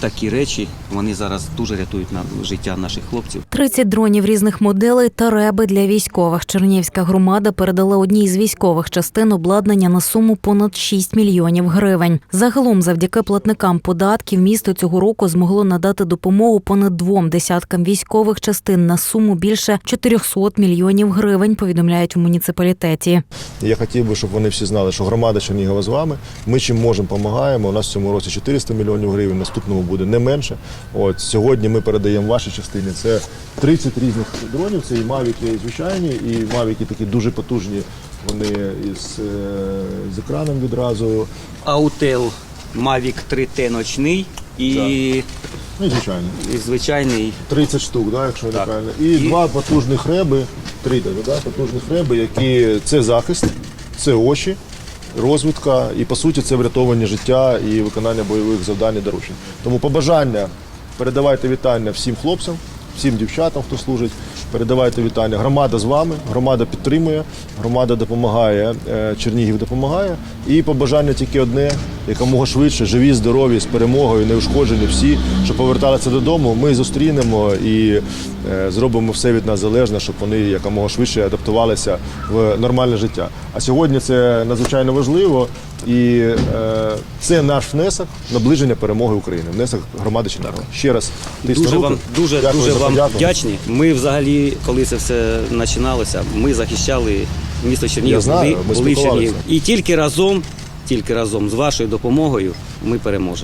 такі речі вони зараз дуже рятують нам життя наших хлопців. 30 дронів різних моделей та реби для військових. Чернівська громада передала одній з військових частин обладнання на суму понад 6 мільйонів гривень. Загалом, завдяки платникам податків, місто цього року змогло надати допомогу понад двом десяткам військових частин на суму більше 400 мільйонів гривень. Повідомляють у муніципалітеті. Я хотів би, щоб вони всі знали, що громада Чернігова з вами. Ми чим можемо допомагаємо. У нас в цьому році 400 мільйонів гривень, наступному буде не менше. От сьогодні ми передаємо вашій частині. Це 30 різних дронів. Це і мавіки звичайні, і мавіки такі дуже потужні. Вони із, е, з екраном відразу. Аутел Mavic 3T ночний і, Ну і звичайно. і звичайний 30 штук, да, якщо Так. неправильно. І, І- два потужних реби, три да, потужних реби, які це захист, це очі, розвідка, і по суті це врятовані життя і виконання бойових завдань і доручень. Тому побажання передавайте вітання всім хлопцям, всім дівчатам, хто служить. Передавайте вітання. Громада з вами, громада підтримує, громада допомагає, е, Чернігів допомагає. І побажання тільки одне: якомога швидше, живі, здорові, з перемогою, неушкоджені всі, щоб поверталися додому. Ми зустрінемо і е, зробимо все від нас залежне, щоб вони якомога швидше адаптувалися в нормальне життя. А сьогодні це надзвичайно важливо, і е, це наш внесок наближення перемоги України. Внесок громади Чернігова. Ще раз дуже руку. вам дуже Дякую дуже вам подяку. вдячні. Ми взагалі, коли це все починалося, ми захищали місто Чернігів. Були, ми були в І тільки разом, тільки разом з вашою допомогою ми переможемо.